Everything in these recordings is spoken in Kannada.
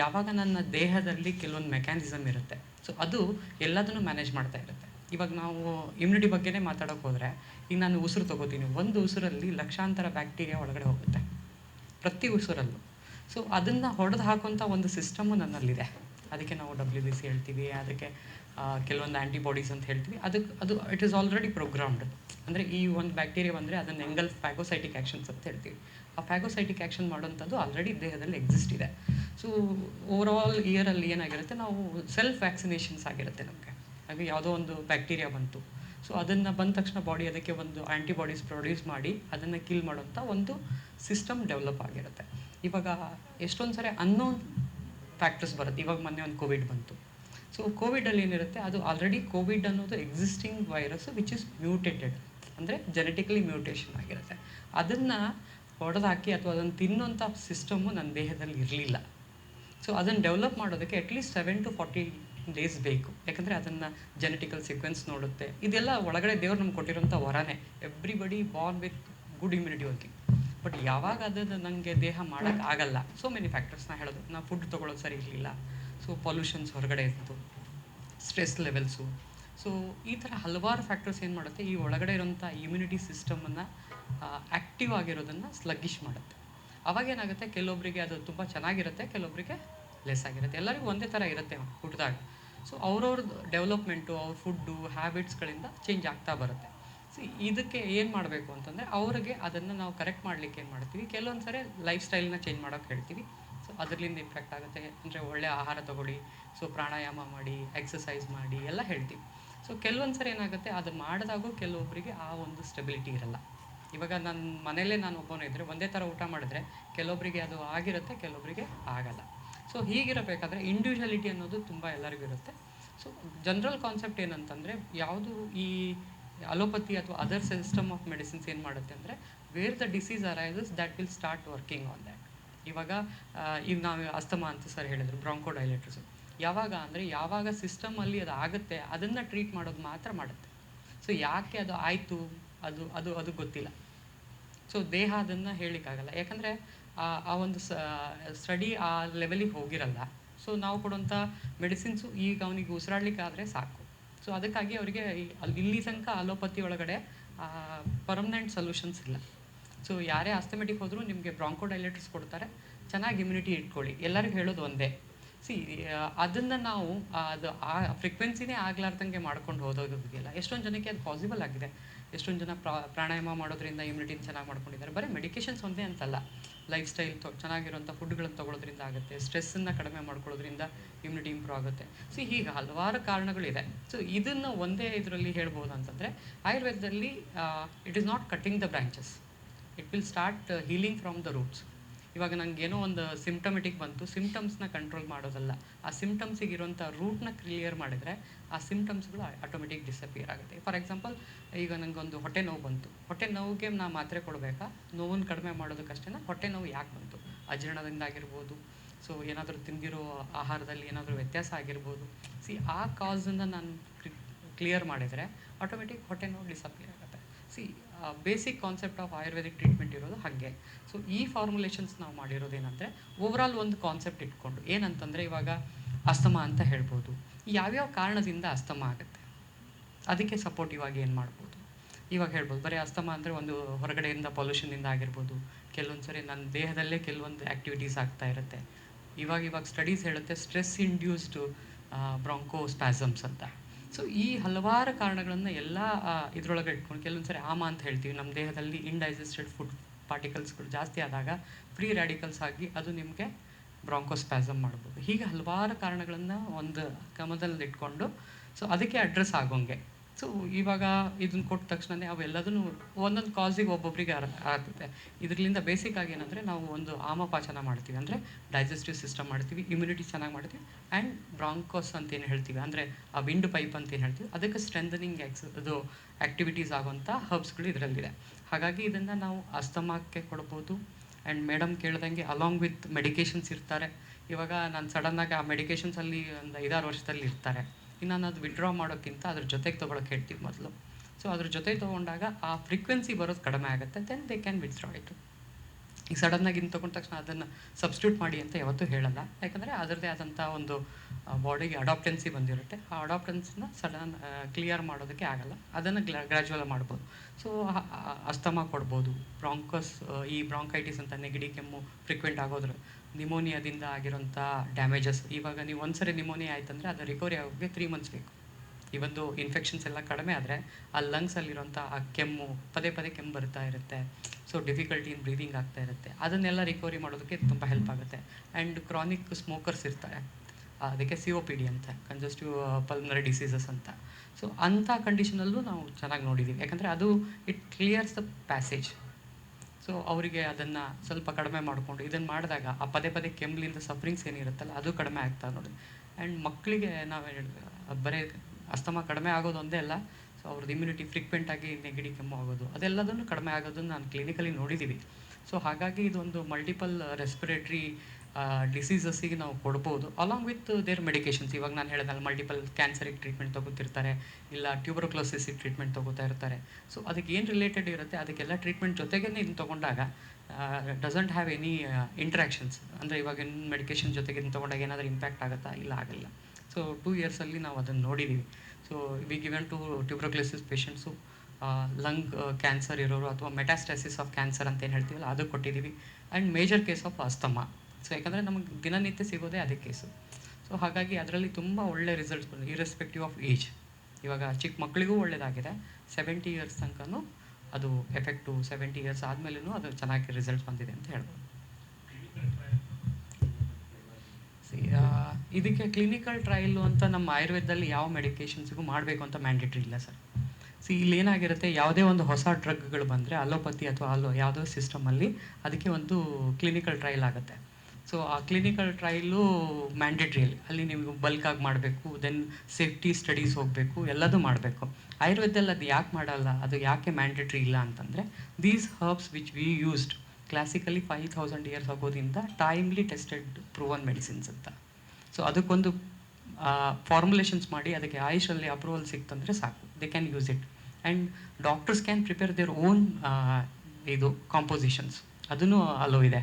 ಯಾವಾಗ ನನ್ನ ದೇಹದಲ್ಲಿ ಕೆಲವೊಂದು ಮೆಕ್ಯಾನಿಸಮ್ ಇರುತ್ತೆ. ಸೊ ಅದು ಎಲ್ಲದನ್ನು ಮ್ಯಾನೇಜ್ ಮಾಡ್ತಾ ಇರುತ್ತೆ. ಇವಾಗ ನಾವು ಇಮ್ಯುನಿಟಿ ಬಗ್ಗೆನೇ ಮಾತಾಡೋಕೆ ಹೋದರೆ, ಈಗ ನಾನು ಉಸಿರು ತೊಗೋತೀನಿ. ಒಂದು ಉಸಿರಲ್ಲಿ ಲಕ್ಷಾಂತರ ಬ್ಯಾಕ್ಟೀರಿಯಾ ಒಳಗಡೆ ಹೋಗುತ್ತೆ. ಪ್ರತಿ ಉಸಿರಲ್ಲೂ. ಸೊ ಅದನ್ನು ಹೊಡೆದು ಹಾಕುವಂಥ ಒಂದು ಸಿಸ್ಟಮು ನನ್ನಲ್ಲಿದೆ. ಅದಕ್ಕೆ ನಾವು ಡಬ್ಲ್ಯೂ ಬಿ ಸಿ ಹೇಳ್ತೀವಿ. ಅದಕ್ಕೆ ಕೆಲವೊಂದು ಆ್ಯಂಟಿಬಾಡೀಸ್ ಅಂತ ಹೇಳ್ತೀವಿ. ಅದಕ್ಕೆ ಅದು ಇಟ್ ಈಸ್ ಆಲ್ರೆಡಿ ಪ್ರೋಗ್ರಾಮ್ಡ್ ಅಂದರೆ ಈ ಒಂದು ಬ್ಯಾಕ್ಟೀರಿಯಾ ಬಂದರೆ ಅದನ್ನು ಎಂಗಲ್ ಫ್ಯಾಗೋಸೈಟಿಕ್ ಆ್ಯಕ್ಷನ್ಸ್ ಅಂತ ಹೇಳ್ತೀವಿ. ಆ ಫ್ಯಾಗೋಸೈಟಿಕ್ ಆ್ಯಕ್ಷನ್ ಮಾಡೋಂಥದ್ದು ಆಲ್ರೆಡಿ ದೇಹದಲ್ಲಿ ಎಕ್ಸಿಸ್ಟ್ ಇದೆ. ಸೊ ಓವರ್ ಆಲ್ ಇಯರಲ್ಲಿ ಏನಾಗಿರುತ್ತೆ, ನಾವು ಸೆಲ್ಫ್ ವ್ಯಾಕ್ಸಿನೇಷನ್ಸ್ ಆಗಿರುತ್ತೆ ನಮಗೆ. ಹಾಗೆ ಯಾವುದೋ ಒಂದು ಬ್ಯಾಕ್ಟೀರಿಯಾ ಬಂತು. ಸೊ ಅದನ್ನು ಬಂದ ತಕ್ಷಣ ಬಾಡಿ ಅದಕ್ಕೆ ಒಂದು ಆ್ಯಂಟಿಬಾಡೀಸ್ ಪ್ರೊಡ್ಯೂಸ್ ಮಾಡಿ, ಅದನ್ನು ಕಿಲ್ ಮಾಡೋಂಥ ಒಂದು ಸಿಸ್ಟಮ್ ಡೆವಲಪ್ ಆಗಿರುತ್ತೆ. ಇವಾಗ ಎಷ್ಟೊಂದು ಸರಿ ಅನ್ನೋನ್ ಫ್ಯಾಕ್ಟರ್ಸ್ ಬರುತ್ತೆ. ಇವಾಗ ಮೊನ್ನೆ ಒಂದು ಕೋವಿಡ್ ಬಂತು. ಸೊ ಕೋವಿಡಲ್ಲಿ ಏನಿರುತ್ತೆ, ಅದು ಆಲ್ರೆಡಿ ಕೋವಿಡ್ ಅನ್ನೋದು existing virus which is mutated ಅಂದರೆ ಜೆನೆಟಿಕಲಿ ಮ್ಯೂಟೇಷನ್ ಆಗಿರುತ್ತೆ. ಅದನ್ನು ಹೊಡೆದಾಕಿ ಅಥವಾ ಅದನ್ನು ತಿನ್ನುವಂಥ ಸಿಸ್ಟಮ್ಮು ನನ್ನ ದೇಹದಲ್ಲಿ ಇರಲಿಲ್ಲ. ಸೊ ಅದನ್ನು ಡೆವಲಪ್ ಮಾಡೋದಕ್ಕೆ at least seven to forty days ಬೇಕು. ಯಾಕಂದರೆ ಅದನ್ನು ಜೆನೆಟಿಕಲ್ ಸೀಕ್ವೆನ್ಸ್ ನೋಡುತ್ತೆ. ಇದೆಲ್ಲ ಒಳಗಡೆ ದೇವ್ರು ನಮ್ಗೆ ಕೊಟ್ಟಿರೋಂಥ ವರನೇ. Everybody born with good immunity working but ಯಾವಾಗ ಅದನ್ನು ನನಗೆ ದೇಹ ಮಾಡೋಕ್ಕೆ ಆಗಲ್ಲ. ಸೊ ಮೆನಿ ಫ್ಯಾಕ್ಟರ್ಸ್ನ ಹೇಳೋದು. ನಾ ಫುಡ್ ತೊಗೊಳೋದು ಸರಿ ಇರಲಿಲ್ಲ. ಸೊ ಪೊಲ್ಯೂಷನ್ಸ್ ಹೊರಗಡೆ ಇತ್ತು ಸ್ಟ್ರೆಸ್ ಲೆವೆಲ್ಸು ಸೊ ಈ ಥರ ಹಲವಾರು ಫ್ಯಾಕ್ಟರ್ಸ್ ಏನು ಮಾಡುತ್ತೆ? ಈ ಒಳಗಡೆ ಇರೋಂಥ ಇಮ್ಯುನಿಟಿ ಸಿಸ್ಟಮನ್ನು ಆ್ಯಕ್ಟಿವ್ ಆಗಿರೋದನ್ನು ಸ್ಲಗ್ಗಿಶ್ ಮಾಡುತ್ತೆ. ಅವಾಗ ಏನಾಗುತ್ತೆ? ಕೆಲವೊಬ್ಬರಿಗೆ ಅದು ತುಂಬ ಚೆನ್ನಾಗಿರುತ್ತೆ. ಕೆಲವೊಬ್ಬರಿಗೆ ಲೆಸ್ ಆಗಿರುತ್ತೆ. ಎಲ್ಲರಿಗೂ ಒಂದೇ ಥರ ಇರುತ್ತೆ ಹುಟ್ಟಿದಾಗ ಸೊ ಅವ್ರವ್ರದ್ದು ಡೆವಲಪ್ಮೆಂಟು ಅವ್ರ ಫುಡ್ಡು ಹ್ಯಾಬಿಟ್ಸ್ಗಳಿಂದ ಚೇಂಜ್ ಆಗ್ತಾ ಬರುತ್ತೆ. ಸೊ ಇದಕ್ಕೆ ಏನು ಮಾಡಬೇಕು ಅಂತಂದರೆ, ಅವ್ರಿಗೆ ಅದನ್ನು ನಾವು ಕರೆಕ್ಟ್ ಮಾಡಲಿಕ್ಕೆ ಏನು ಮಾಡ್ತೀವಿ? ಕೆಲವೊಂದು ಸರಿ ಲೈಫ್ ಸ್ಟೈಲ್ನ ಚೇಂಜ್ ಮಾಡೋಕೆ ಹೇಳ್ತೀವಿ. ಸೊ ಅದರಿಂದ ಇಂಪ್ಯಾಕ್ಟ್ ಆಗುತ್ತೆ. ಅಂದರೆ ಒಳ್ಳೆ ಆಹಾರ ತಗೊಳ್ಳಿ. ಸೊ ಪ್ರಾಣಾಯಾಮ ಮಾಡಿ ಎಕ್ಸಸೈಸ್ ಮಾಡಿ, ಎಲ್ಲ ಹೇಳ್ತೀವಿ. ಸೊ ಕೆಲವೊಂದು ಸರಿ ಏನಾಗುತ್ತೆ? ಅದು ಮಾಡಿದಾಗೂ ಕೆಲವೊಬ್ಬರಿಗೆ ಆ ಒಂದು ಸ್ಟೆಬಿಲಿಟಿ ಇರಲ್ಲ. ಇವಾಗ ನನ್ನ ಮನೆಯಲ್ಲೇ ನಾನು ಒಬ್ಬನೇ ಇದ್ದರೆ ಒಂದೇ ಥರ ಊಟ ಮಾಡಿದ್ರೆ ಕೆಲವೊಬ್ಬರಿಗೆ ಅದು ಆಗಿರುತ್ತೆ ಕೆಲವೊಬ್ಬರಿಗೆ ಆಗಲ್ಲ. ಸೊ ಹೀಗಿರಬೇಕಾದ್ರೆ ಇಂಡಿವಿಜುವಲಿಟಿ ಅನ್ನೋದು ತುಂಬ ಎಲ್ಲರಿಗೂ ಇರುತ್ತೆ. ಸೊ ಜನರಲ್ ಕಾನ್ಸೆಪ್ಟ್ ಏನಂತಂದರೆ ಯಾವುದು ಈ ಅಲೋಪತಿ ಅಥವಾ ಅದರ್ ಸಿಸ್ಟಮ್ ಆಫ್ ಮೆಡಿಸಿನ್ಸ್ ಏನು ಮಾಡುತ್ತೆ ಅಂದರೆ where the disease arises that will start working on that ಇವಾಗ ಈಗ ನಾವು ಅಸ್ತಮಾ ಅಂತ ಸರ್ ಹೇಳಿದ್ರು ಬ್ರಾಂಕೋಡೈಲೇಟರ್ಸು ಯಾವಾಗ ಅಂದರೆ ಯಾವಾಗ ಸಿಸ್ಟಮಲ್ಲಿ ಅದು ಆಗುತ್ತೆ, ಅದನ್ನು ಟ್ರೀಟ್ ಮಾಡೋದು ಮಾತ್ರ ಮಾಡುತ್ತೆ. ಸೊ ಯಾಕೆ ಅದು ಆಯಿತು? ಅದು ಅದು ಅದು ಗೊತ್ತಿಲ್ಲ. ಸೊ ದೇಹ ಅದನ್ನು ಹೇಳಲಿಕ್ಕಾಗಲ್ಲ ಯಾಕಂದರೆ ಆ ಒಂದು ಸ್ಟಡಿ ಆ ಲೆವೆಲಿಗೆ ಹೋಗಿರಲ್ಲ. ಸೊ ನಾವು ಕೊಡುವಂಥ ಮೆಡಿಸಿನ್ಸು ಈಗ ಅವನಿಗೆ ಉಸಿರಾಡ್ಲಿಕ್ಕಾದರೆ ಸಾಕು. ಸೊ ಅದಕ್ಕಾಗಿ ಅವರಿಗೆ ಅಲ್ಲಿ ಇಲ್ಲಿ ತನಕ ಅಲೋಪತಿ ಒಳಗಡೆ ಪರ್ಮನೆಂಟ್ ಸೊಲ್ಯೂಷನ್ಸ್ ಇಲ್ಲ. ಸೊ ಯಾರೇ ಆಸ್ತಮೆಟಿಕ್ ಹೋದರೂ ನಿಮಗೆ ಬ್ರಾಂಕೋಡೈಲೇಟರ್ಸ್ ಕೊಡ್ತಾರೆ. ಚೆನ್ನಾಗಿ ಇಮ್ಯುನಿಟಿ ಇಟ್ಕೊಳ್ಳಿ. ಎಲ್ಲರಿಗೂ ಹೇಳೋದು ಒಂದೇ. ಸಿ ಅದನ್ನು ನಾವು, ಅದು ಆ ಫ್ರೀಕ್ವೆನ್ಸಿನೇ ಆಗ್ಲಾರ್ದಂಗೆ ಮಾಡ್ಕೊಂಡು ಹೋದೋಗಿಲ್ಲ ಎಷ್ಟೊಂದು ಜನಕ್ಕೆ ಅದು ಪಾಸಿಬಲ್ ಆಗಿದೆ. ಎಷ್ಟೊಂದು ಜನ ಪ್ರಾ, ಪ್ರಾಣಾಯಾಮ ಮಾಡೋದ್ರಿಂದ ಇಮ್ಯುನಿಟಿನ ಚೆನ್ನಾಗಿ ಮಾಡ್ಕೊಂಡಿದ್ದಾರೆ. ಬರೀ ಮೆಡಿಕೇಶನ್ಸ್ ಒಂದೇ ಅಂತಲ್ಲ. ಲೈಫ್ ಸ್ಟೈಲ್ ತೊ ಚೆನ್ನಾಗಿರೋಂಥ ಫುಡ್ಗಳನ್ನು ತೊಗೊಳೋದ್ರಿಂದ ಆಗುತ್ತೆ. ಸ್ಟ್ರೆಸ್ಸನ್ನು ಕಡಿಮೆ ಮಾಡ್ಕೊಳ್ಳೋದ್ರಿಂದ ಇಮ್ಯುನಿಟಿ ಇಂಪ್ರೂವ್ ಆಗುತ್ತೆ. ಸೊ ಹೀಗೆ ಹಲವಾರು ಕಾರಣಗಳಿದೆ. ಸೊ ಇದನ್ನು ಒಂದೇ ಇದರಲ್ಲಿ ಹೇಳ್ಬೋದು ಅಂತಂದರೆ, ಆಯುರ್ವೇದದಲ್ಲಿ it is not cutting the branches it will start healing from the roots ಇವಾಗ ಏನೋ ಒಂದು ಸಿಂಪ್ಟಮೆಟಿಕ್ ಬಂತು ಸಿಮ್ಟಮ್ಸ್ನ ಕಂಟ್ರೋಲ್ ಮಾಡೋದಲ್ಲ. ಆ ಸಿಮ್ಟಮ್ಸಿಗೆ ಇರುವಂಥ ರೂಟ್ನ ಕ್ಲಿಯರ್ ಮಾಡಿದರೆ ಆ ಸಿಂಪ್ಟಮ್ಸ್ಗಳು ಆಟೋಮೆಟಿಕ್ ಡಿಸಪಿಯರ್ ಆಗುತ್ತೆ. ಫಾರ್ ಎಕ್ಸಾಂಪಲ್ ಈಗ ನನಗೊಂದು ಹೊಟ್ಟೆ ನೋವು ಬಂತು. ಹೊಟ್ಟೆ ನೋವಿಗೆ ನಾ ಮಾತ್ರೆ ಕೊಡಬೇಕಾ? ನೋವನ್ನು ಕಡಿಮೆ ಮಾಡೋದಕ್ಕಷ್ಟೇ ಹೊಟ್ಟೆ ನೋವು ಯಾಕೆ ಬಂತು? ಅಜೀರ್ಣದಿಂದ ಆಗಿರ್ಬೋದು, ಸೊ ಏನಾದರೂ ತಿಂದಿರೋ ಆಹಾರದಲ್ಲಿ ಏನಾದರೂ ವ್ಯತ್ಯಾಸ ಆಗಿರ್ಬೋದು. ಸಿ ಆ ಕಾಸನ್ನು ನಾನು ಕ್ಲಿಯರ್ ಮಾಡಿದರೆ ಆಟೋಮೆಟಿಕ್ ಹೊಟ್ಟೆ ನೋವು ಡಿಸಪಿಯರ್ ಆಗುತ್ತೆ. See basic concept of Ayurvedic treatment ಇರೋದು ಹಾಗೆ. ಸೊ ಈ ಫಾರ್ಮುಲೇಷನ್ಸ್ ನಾವು ಮಾಡಿರೋದೇನಂದರೆ ಓವರಾಲ್ ಒಂದು ಕಾನ್ಸೆಪ್ಟ್ ಇಟ್ಕೊಂಡು, ಏನಂತಂದರೆ ಇವಾಗ ಅಸ್ತಮ ಅಂತ ಹೇಳ್ಬೋದು. ಯಾವ್ಯಾವ ಕಾರಣದಿಂದ ಅಸ್ತಮ ಆಗುತ್ತೆ? ಅದಕ್ಕೆ ಸಪೋರ್ಟ್ ಇವಾಗ ಏನು ಮಾಡ್ಬೋದು? ಇವಾಗ ಹೇಳ್ಬೋದು, ಬರೀ ಅಸ್ತಮ ಅಂದರೆ ಒಂದು ಹೊರಗಡೆಯಿಂದ ಪೊಲ್ಯೂಷನಿಂದ ಆಗಿರ್ಬೋದು. ಕೆಲವೊಂದು ಸರಿ ನನ್ನ ದೇಹದಲ್ಲೇ ಕೆಲವೊಂದು ಆ್ಯಕ್ಟಿವಿಟೀಸ್ ಆಗ್ತಾ ಇರುತ್ತೆ. ಇವಾಗ ಇವಾಗ ಸ್ಟಡೀಸ್ ಹೇಳುತ್ತೆ ಸ್ಟ್ರೆಸ್ ಇಂಡ್ಯೂಸ್ಡ್ ಬ್ರಾಂಕೋಸ್ಪ್ಯಾಸಮ್ಸ್ ಅಂತ. ಸೊ ಈ ಹಲವಾರು ಕಾರಣಗಳನ್ನು ಎಲ್ಲ ಇದರೊಳಗೆ ಇಟ್ಕೊಂಡು ಕೆಲವೊಂದು ಸರಿ ಆಮ ಅಂತ ಹೇಳ್ತೀವಿ. ನಮ್ಮ ದೇಹದಲ್ಲಿ ಇಂಡೈಜೆಸ್ಟೆಡ್ ಫುಡ್ ಪಾರ್ಟಿಕಲ್ಸ್ಗಳು ಜಾಸ್ತಿ ಆದಾಗ ಫ್ರೀ ರ್ಯಾಡಿಕಲ್ಸ್ ಆಗಿ ಅದು ನಿಮಗೆ ಬ್ರಾಂಕೋಸ್ಪ್ಯಾಸಮ್ ಮಾಡ್ಬೋದು. ಹೀಗೆ ಹಲವಾರು ಕಾರಣಗಳನ್ನು ಒಂದು ಗಮನದಲ್ಲಿ ಇಟ್ಕೊಂಡು ಸೊ ಅದಕ್ಕೆ ಅಡ್ರೆಸ್ ಆಗೋಂಗೆ. ಸೊ ಇವಾಗ ಇದನ್ನ ಕೊಟ್ಟ ತಕ್ಷಣನೇ ಅವೆಲ್ಲದನ್ನು ಒಂದೊಂದು ಕಾಸಿಗೆ ಒಬ್ಬೊಬ್ಬರಿಗೆ ಆಗ್ತದೆ. ಇದರಿಂದ ಬೇಸಿಕ್ ಆಗಿ ಏನಂದರೆ ನಾವು ಒಂದು ಆಮಪಾಚನ ಮಾಡ್ತೀವಿ. ಅಂದರೆ ಡೈಜೆಸ್ಟಿವ್ ಸಿಸ್ಟಮ್ ಮಾಡ್ತೀವಿ ಇಮ್ಯುನಿಟಿ ಚೆನ್ನಾಗಿ ಮಾಡ್ತೀವಿ ಆ್ಯಂಡ್ ಬ್ರಾಂಕೋಸ್ ಅಂತ ಏನು ಹೇಳ್ತೀವಿ, ಅಂದರೆ ಆ ವಿಂಡ್ ಪೈಪ್ ಅಂತ ಏನು ಹೇಳ್ತೀವಿ, ಅದಕ್ಕೆ ಸ್ಟ್ರೆಂಥನಿಂಗ್ ಎಕ್ಸ್ ಅದು ಆ್ಯಕ್ಟಿವಿಟೀಸ್ ಆಗುವಂಥ ಹರ್ಬ್ಸ್ಗಳು ಇದರಲ್ಲಿದೆ. ಹಾಗಾಗಿ ಇದನ್ನು ನಾವು ಅಸ್ತಮಾಕ್ಕೆ ಕೊಡ್ಬೋದು. ಆ್ಯಂಡ್ ಮೇಡಮ್ ಕೇಳ್ದಂಗೆ ಅಲಾಂಗ್ ವಿತ್ ಮೆಡಿಕೇಷನ್ಸ್ ಇರ್ತಾರೆ. ಇವಾಗ ನಾನು ಸಡನ್ನಾಗಿ ಆ ಮೆಡಿಕೇಷನ್ಸಲ್ಲಿ ಒಂದು ಐದಾರು ವರ್ಷದಲ್ಲಿ ಇರ್ತಾರೆ. ಇನ್ನು ನಾನು ಅದು ವಿಡ್ರಾ ಮಾಡೋಕ್ಕಿಂತ ಅದ್ರ ಜೊತೆಗೆ ತೊಗೊಳಕ್ಕೆ ಹೇಳ್ತೀವಿ ಮೊದಲು. ಸೊ ಅದ್ರ ಜೊತೆಗೆ ತೊಗೊಂಡಾಗ ಆ ಫ್ರೀಕ್ವೆನ್ಸಿ ಬರೋದು ಕಡಿಮೆ ಆಗುತ್ತೆ then they can withdraw it ಈಗ ಸಡನ್ನಾಗಿ ಇನ್ನು ತೊಗೊಂಡ ತಕ್ಷಣ ಅದನ್ನು ಸಬ್ಸ್ಟ್ಯೂಟ್ ಮಾಡಿ ಅಂತ ಯಾವತ್ತೂ ಹೇಳಲ್ಲ. ಯಾಕಂದರೆ ಅದರದೇ ಆದಂಥ ಒಂದು ಬಾಡಿಗೆ ಅಡಾಪ್ಟೆನ್ಸಿ ಬಂದಿರುತ್ತೆ. ಆ ಅಡಾಪ್ಟೆನ್ಸಿನ ಸಡನ್ ಕ್ಲಿಯರ್ ಮಾಡೋದಕ್ಕೆ ಆಗಲ್ಲ. ಅದನ್ನು ಗ್ರ್ಯಾಜುವಲ್ ಮಾಡ್ಬೋದು. ಸೊ ಅಸ್ತಮ ಕೊಡ್ಬೋದು ಬ್ರಾಂಕಸ್ ಈ ಬ್ರಾಂಕೈಟಿಸ್ ಅಂತ ನೆಗಡಿ, ಕೆಮ್ಮು ಫ್ರಿಕ್ವೆಂಟ್ ಆಗೋದ್ರ ನಿಮೋನಿಯಾದಿಂದ ಆಗಿರೋಂಥ ಡ್ಯಾಮೇಜಸ್ ಇವಾಗ ನೀವು ಒಂದ್ಸರಿ ನಿಮೋನಿಯಾ ಆಯ್ತಂದರೆ ಅದು ರಿಕವರಿ ಆಗೋಕ್ಕೆ ತ್ರೀ ಮಂತ್ಸ್ ಬೇಕು. ಈ ಒಂದು ಇನ್ಫೆಕ್ಷನ್ಸ್ ಎಲ್ಲ ಕಡಿಮೆ ಆದರೆ ಆ ಲಂಗ್ಸಲ್ಲಿರೋಂಥ ಆ ಕೆಮ್ಮು, ಪದೇ ಪದೇ ಕೆಮ್ಮು ಬರ್ತಾ ಇರುತ್ತೆ. ಸೊ ಡಿಫಿಕಲ್ಟಿ ಇನ್ ಬ್ರೀದಿಂಗ್ ಆಗ್ತಾ ಇರುತ್ತೆ. ಅದನ್ನೆಲ್ಲ ರಿಕವರಿ ಮಾಡೋದಕ್ಕೆ ತುಂಬ ಹೆಲ್ಪ್ ಆಗುತ್ತೆ. ಆ್ಯಂಡ್ ಕ್ರಾನಿಕ್ ಸ್ಮೋಕರ್ಸ್ ಇರ್ತಾರೆ. ಅದಕ್ಕೆ ಸಿ ಒ ಪಿ ಡಿ ಅಂತ ಕಂಜಸ್ಟಿವ್ ಪಲ್ಮನರಿ ಡಿಸೀಸಸ್ ಅಂತ. ಸೊ ಅಂಥ ಕಂಡೀಷನಲ್ಲೂ ನಾವು ಚೆನ್ನಾಗಿ ನೋಡಿದ್ದೀವಿ ಯಾಕಂದರೆ ಅದು it clears the passage so ಅವರಿಗೆ ಅದನ್ನು ಸ್ವಲ್ಪ ಕಡಿಮೆ ಮಾಡಿಕೊಂಡು ಇದನ್ನು ಮಾಡಿದಾಗ ಆ ಪದೇ ಪದೇ ಕೆಮ್ಮಲಿಂದ ಸಫ್ರಿಂಗ್ಸ್ ಏನಿರುತ್ತಲ್ಲ, ಅದು ಕಡಿಮೆ ಆಗ್ತಾ ನೋಡಿ. ಆ್ಯಂಡ್ ಮಕ್ಕಳಿಗೆ ನಾವು ಬರೀ ಅಸ್ತಮ ಕಡಿಮೆ ಆಗೋದು ಒಂದೇ ಅಲ್ಲ ಸೊ ಅವ್ರದ್ದು ಇಮ್ಯುನಿಟಿ ಫ್ರೀಕ್ವೆಂಟ್ ಆಗಿ ನೆಗಡಿ, ಕೆಮ್ಮು ಆಗೋದು, ಅದೆಲ್ಲದನ್ನು ಕಡಿಮೆ ಆಗೋದನ್ನು ನಾನು ಕ್ಲಿನಿಕಲಿ ನೋಡಿದ್ದೀವಿ ಸೊ ಹಾಗಾಗಿ ಇದೊಂದು ಮಲ್ಟಿಪಲ್ ರೆಸ್ಪಿರೇಟ್ರಿ ಡಿಸೀಸಸ್ಸಿಗೆ ನಾವು ಕೊಡ್ಬೋದು. ಅಲಾಂಗ್ ವಿತ್ ದೇರ್ ಮೆಡಿಕೇಷನ್ಸ್ ಇವಾಗ ನಾನು ಹೇಳಿದಲ್ಲ ಮಲ್ಟಿಪಲ್ ಕ್ಯಾನ್ಸರಿಗೆ ಟ್ರೀಟ್ಮೆಂಟ್ ತೊಗೋತಿರ್ತಾರೆ, ಇಲ್ಲ ಟ್ಯೂಬರ್ಕ್ಲೋಸಿಸಿಗೆ ಟ್ರೀಟ್ಮೆಂಟ್ ತೊಗೋತಾ ಇರ್ತಾರೆ. ಸೊ ಅದಕ್ಕೆ ಏನು ರಿಲೇಟೆಡ್ ಇರುತ್ತೆ, ಅದಕ್ಕೆಲ್ಲ ಟ್ರೀಟ್ಮೆಂಟ್ ಜೊತೆಗೇ ಇದನ್ನು ತೊಗೊಂಡಾಗ ಡಸಂಟ್ ಹ್ಯಾವ್ ಎನಿ ಇಂಟ್ರ್ಯಾಕ್ಷನ್ಸ್ ಅಂದರೆ ಇವಾಗ ಮೆಡಿಕೇಷನ್ ಜೊತೆಗೆ ಇದನ್ನು ತೊಗೊಂಡಾಗ ಏನಾದರೂ ಇಂಪ್ಯಾಕ್ಟ್ ಆಗುತ್ತಾ, ಇಲ್ಲ ಆಗಲ್ಲ. ಸೊ ಟೂ ಇಯರ್ಸಲ್ಲಿ ನಾವು ಅದನ್ನು ನೋಡಿದ್ದೀವಿ so we given to tuberculosis patients lung cancer ಇರೋರು ಅಥವಾ ಮೆಟಾಸ್ಟಾಸಿಸ್ ಆಫ್ ಕ್ಯಾನ್ಸರ್ ಅಂತ ಏನು ಹೇಳ್ತೀವಲ್ಲ, ಅದು ಕೊಟ್ಟಿದ್ದೀವಿ and major case of asthma so ಯಾಕಂದರೆ ನಮಗೆ ದಿನನಿತ್ಯ ಸಿಗೋದೇ ಅದೇ ಕೇಸು ಸೊ ಹಾಗಾಗಿ ಅದರಲ್ಲಿ ತುಂಬ ಒಳ್ಳೆ ರಿಸಲ್ಟ್ಸ್ ಬಂದಿದೆ ಇರೆಸ್ಪೆಕ್ಟಿವ್ ಆಫ್ ಏಜ್ ಇವಾಗ ಚಿಕ್ಕ ಮಕ್ಕಳಿಗೂ ಒಳ್ಳೆಯದಾಗಿದೆ ಸೆವೆಂಟಿ ಇಯರ್ಸ್ ತನಕನೂ ಅದು ಎಫೆಕ್ಟು ಸೆವೆಂಟಿ ಇಯರ್ಸ್ ಆದಮೇಲೂ ಅದು ಚೆನ್ನಾಗಿ ರಿಸಲ್ಟ್ಸ್ ಬಂದಿದೆ ಅಂತ ಹೇಳ್ಬೋದು. ಇದಕ್ಕೆ ಕ್ಲಿನಿಕಲ್ ಟ್ರಯಲ್ಲು ಅಂತ ನಮ್ಮ ಆಯುರ್ವೇದದಲ್ಲಿ ಯಾವ ಮೆಡಿಕೇಶನ್ಸ್ಗೂ ಮಾಡಬೇಕು ಅಂತ ಮ್ಯಾಂಡೇಟ್ರಿ ಇಲ್ಲ ಸರ್. ಸಿ ಇಲ್ಲಿ ಏನಾಗಿರುತ್ತೆ, ಯಾವುದೇ ಒಂದು ಹೊಸ ಡ್ರಗ್ಗಳು ಬಂದರೆ ಅಲೋಪತಿ ಅಥವಾ ಅಲೋ ಯಾವುದೋ ಸಿಸ್ಟಮಲ್ಲಿ ಅದಕ್ಕೆ ಒಂದು ಕ್ಲಿನಿಕಲ್ ಟ್ರಯಲ್ ಆಗುತ್ತೆ. ಸೊ ಆ ಕ್ಲಿನಿಕಲ್ ಟ್ರಯಲು ಮ್ಯಾಂಡೇಟ್ರಿಯಲ್ಲಿ ಅಲ್ಲಿ. ನೀವು ಬಲ್ಕಾಗಿ ಮಾಡಬೇಕು ದೆನ್ ಸೇಫ್ಟಿ ಸ್ಟಡೀಸ್ ಹೋಗಬೇಕು, ಎಲ್ಲದೂ ಮಾಡಬೇಕು. ಆಯುರ್ವೇದದಲ್ಲಿ ಅದು ಯಾಕೆ ಮಾಡಲ್ಲ, ಅದು ಯಾಕೆ ಮ್ಯಾಂಡೇಟ್ರಿ ಇಲ್ಲ ಅಂತಂದರೆ these herbs which we used classically five thousand years ಆಗೋದ್ರಿಂದ ಟೈಮ್ಲಿ ಟೆಸ್ಟೆಡ್ ಪ್ರೂವನ್ ಮೆಡಿಸಿನ್ಸ್ ಅಂತ. ಸೊ ಅದಕ್ಕೊಂದು ಫಾರ್ಮುಲೇಷನ್ಸ್ ಮಾಡಿ ಅದಕ್ಕೆ ಆಯುಷಲ್ಲಿ ಅಪ್ರೂವಲ್ ಸಿಕ್ತಂದರೆ ಸಾಕು. They can use it and doctors can prepare their own ಇದು ಕಾಂಪೋಸಿಷನ್ಸ್ ಅದನ್ನು ಅಲೋ ಇದೆ.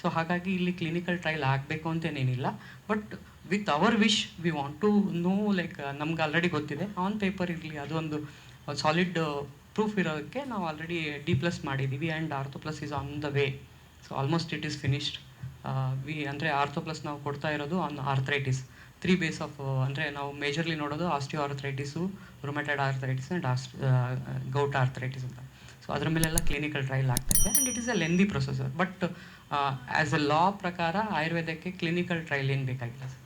ಸೊ ಹಾಗಾಗಿ ಇಲ್ಲಿ ಕ್ಲಿನಿಕಲ್ ಟ್ರಯಲ್ ಆಗಬೇಕು ಅಂತೇನೇನಿಲ್ಲ. But with our wish we want to know like ನಮ್ಗೆ ಆಲ್ರೆಡಿ ಗೊತ್ತಿದೆ. ಆನ್ ಪೇಪರ್ ಇರಲಿ ಅದೊಂದು ಸಾಲಿಡ್ ಪ್ರೂಫ್ ಇರೋದಕ್ಕೆ ನಾವು ಆಲ್ರೆಡಿ ಡಿ ಪ್ಲಸ್ ಮಾಡಿದ್ದೀವಿ and ortho plus is on the way so almost it is finished we ಅಂದರೆ ಆರ್ಥೋ ಪ್ಲಸ್ ನಾವು ಕೊಡ್ತಾ ಇರೋದು on arthritis three base of ಅಂದರೆ ನಾವು ಮೇಜರ್ಲಿ ನೋಡೋದು osteo arthritis rheumatoid arthritis and asked gout arthritis ಅಂತ. ಸೊ ಅದ್ರ ಮೇಲೆಲ್ಲ ಕ್ಲಿನಿಕಲ್ ಟ್ರಯಲ್ ಆಗ್ತಾ ಇದೆ and it is a lengthy processor but as a law ಪ್ರಕಾರ ಆಯುರ್ವೇದಕ್ಕೆ ಕ್ಲಿನಿಕಲ್ ಟ್ರಯಲ್ ಏನು ಬೇಕಾಗಿಲ್ಲ ಸರ್